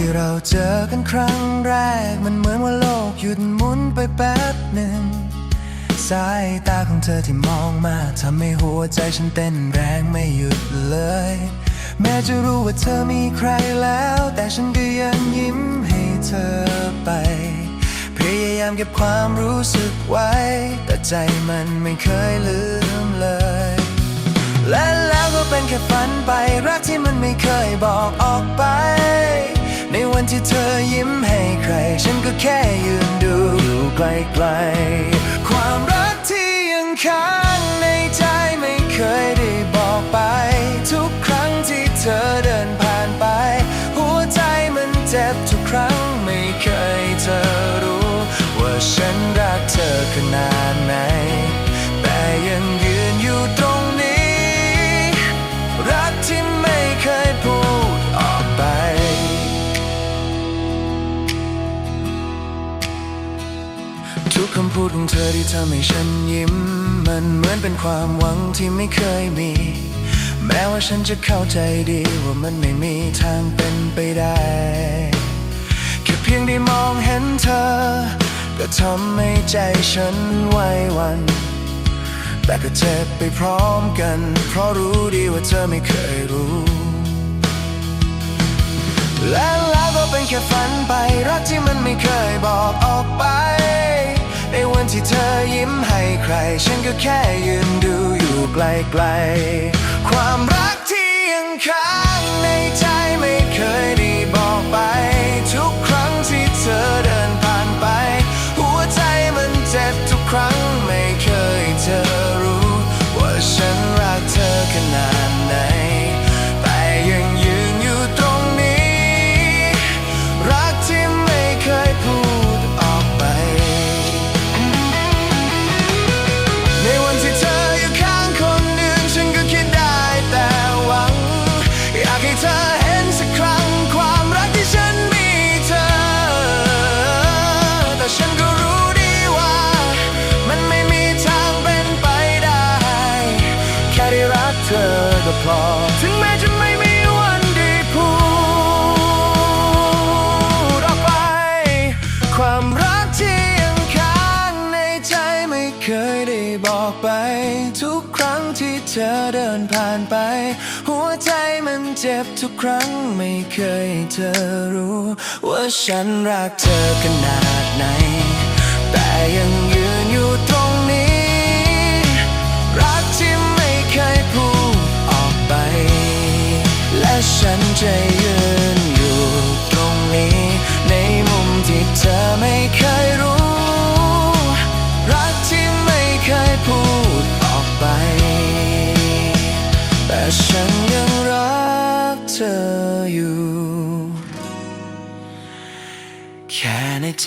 ที่เราเจอกันครั้งแรก มันเหมือนว่าโลกหยุดหมุนไปแป๊บหนึ่ง สายตาของเธอที่มองมาทำให้หัวใจฉันเต้นแรงไม่หยุดเลย แม้จะรู้ว่าเธอมีใครแล้ว แต่ฉันก็ยังยิ้มให้เธอไป พยายามเก็บความรู้สึกไว้ แต่ใจมันไม่เคยลืมเลย และแล้วก็เป็นแค่ฝันไปรักที่มันไม่เคยบอกออกไป่ฉันก็แค่ยืนดูอยู่ไกลๆ ความรักที่ยังค้างในใจไม่เคยได้บอกไป ทุกครั้งที่เธอเดินผ่านไป หัวใจมันเจ็บทุกครั้ง ดของเธอที่ทำให้ฉันยิ้ม มันเหมือนเป็นความหวังที่ไม่เคยมี แม้ว่าฉันจะเข้าใจดีว่ามันไม่มีทางเป็นไปได้แค่เพียงได้มองเห็นเธอ ก็ทำให้ใจฉันไหวหวัน แต่ก็เจ็บไปพร้อมกัน เพราะรู้ดีว่าเธอไม่เคยรู้ และแล้วก็เป็นแค่ฝันไปรักที่มันไม่เคยบอกออกไป ที่เธอยิ้มให้ใคร ฉันก็แค่ยืนดูอยู่ไกลๆ ความรัก เธอก็พอ ถึงแม้จะไม่มีวันได้พูดออกไป ความรักที่ยังค้างในใจไม่เคยได้บอกไป ทุกครั้งที่เธอเดินผ่านไป หัวใจมันเจ็บทุกครั้งไม่เคยเธอรู้ ว่าฉันรักเธอขนาดไหน แต่ยัง ไป แต่ฉันยังรักเธออยู่ แค่ในใจ